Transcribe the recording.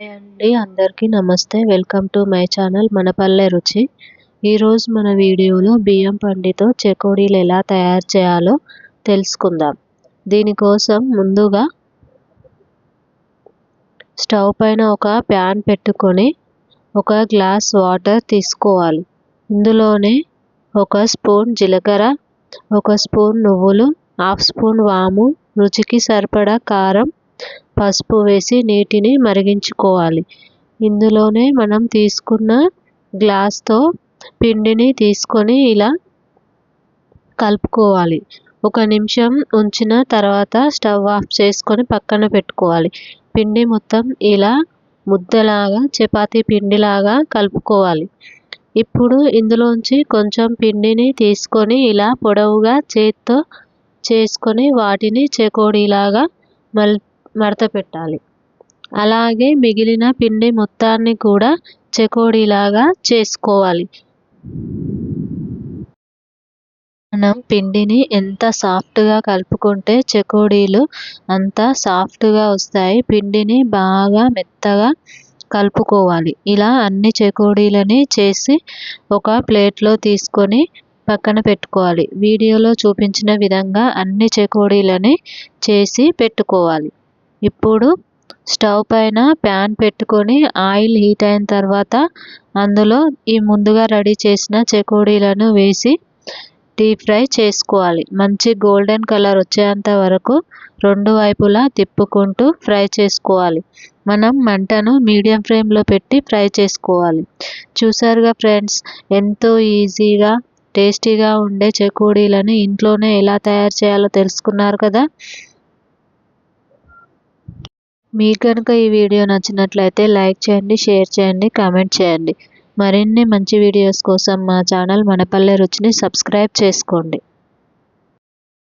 Hi అండి అందరికీ నమస్తే. వెల్కమ్ టు మై ఛానల్ మన పల్లె రుచి ఈరోజు మన వీడియోలో బియ్యం పండితో చెకోడీలు ఎలా తయారు చేయాలో తెలుసుకుందాం. దీనికోసం ముందుగా స్టవ్ పైన ఒక ప్యాన్ పెట్టుకొని ఒక గ్లాస్ వాటర్ తీసుకోవాలి. ఇందులోనే ఒక స్పూన్ జీలకర్ర ఒక స్పూన్ నువ్వులు హాఫ్ స్పూన్ వాము రుచికి సరిపడా కారం పసుపు వేసి నీటిని మరిగించుకోవాలి. ఇందులోనే మనం తీసుకున్న గ్లాస్తో పిండిని తీసుకొని ఇలా కలుపుకోవాలి. ఒక నిమిషం ఉంచిన తర్వాత స్టవ్ ఆఫ్ చేసుకొని పక్కన పెట్టుకోవాలి. పిండి మొత్తం ఇలా ముద్దలాగా చపాతీ పిండిలాగా కలుపుకోవాలి. ఇప్పుడు ఇందులోంచి కొంచెం పిండిని తీసుకొని ఇలా పొడవుగా చేత్తో చేసుకొని వాటిని చెకోడీలాగా మల్ మడత పెట్టాలి. అలాగే మిగిలిన పిండి మొత్తాన్ని కూడా చెకోడీలాగా చేసుకోవాలి. మనం పిండిని ఎంత సాఫ్ట్గా కలుపుకుంటే చెకోడీలు అంత సాఫ్ట్గా వస్తాయి. పిండిని బాగా మెత్తగా కలుపుకోవాలి. ఇలా అన్ని చెకోడీలని చేసి ఒక ప్లేట్లో తీసుకొని పక్కన పెట్టుకోవాలి. వీడియోలో చూపించిన విధంగా అన్ని చెకోడీలని చేసి పెట్టుకోవాలి. ఇప్పుడు స్టవ్ పైన ప్యాన్ పెట్టుకొని ఆయిల్ హీట్ అయిన తర్వాత అందులో ఈ ముందుగా రెడీ చేసిన చెకోడీలను వేసి డీప్ ఫ్రై చేసుకోవాలి. మంచి గోల్డెన్ కలర్ వచ్చేంత వరకు రెండు వైపులా తిప్పుకుంటూ ఫ్రై చేసుకోవాలి. మనం మంటను మీడియం ఫ్లేమ్లో పెట్టి ఫ్రై చేసుకోవాలి. చూసారుగా ఫ్రెండ్స్ ఎంతో ఈజీగా టేస్టీగా ఉండే చెకోడీలను ఇంట్లోనే ఎలా తయారు చేయాలో తెలుసుకున్నారు కదా? మీకు కనుక ఈ వీడియో నచ్చినట్లయితే లైక్ చేయండి షేర్ చేయండి కామెంట్ చేయండి. మరిన్ని మంచి వీడియోస్ కోసం మా ఛానల్ మనపల్లె రుచిని సబ్స్క్రైబ్ చేసుకోండి.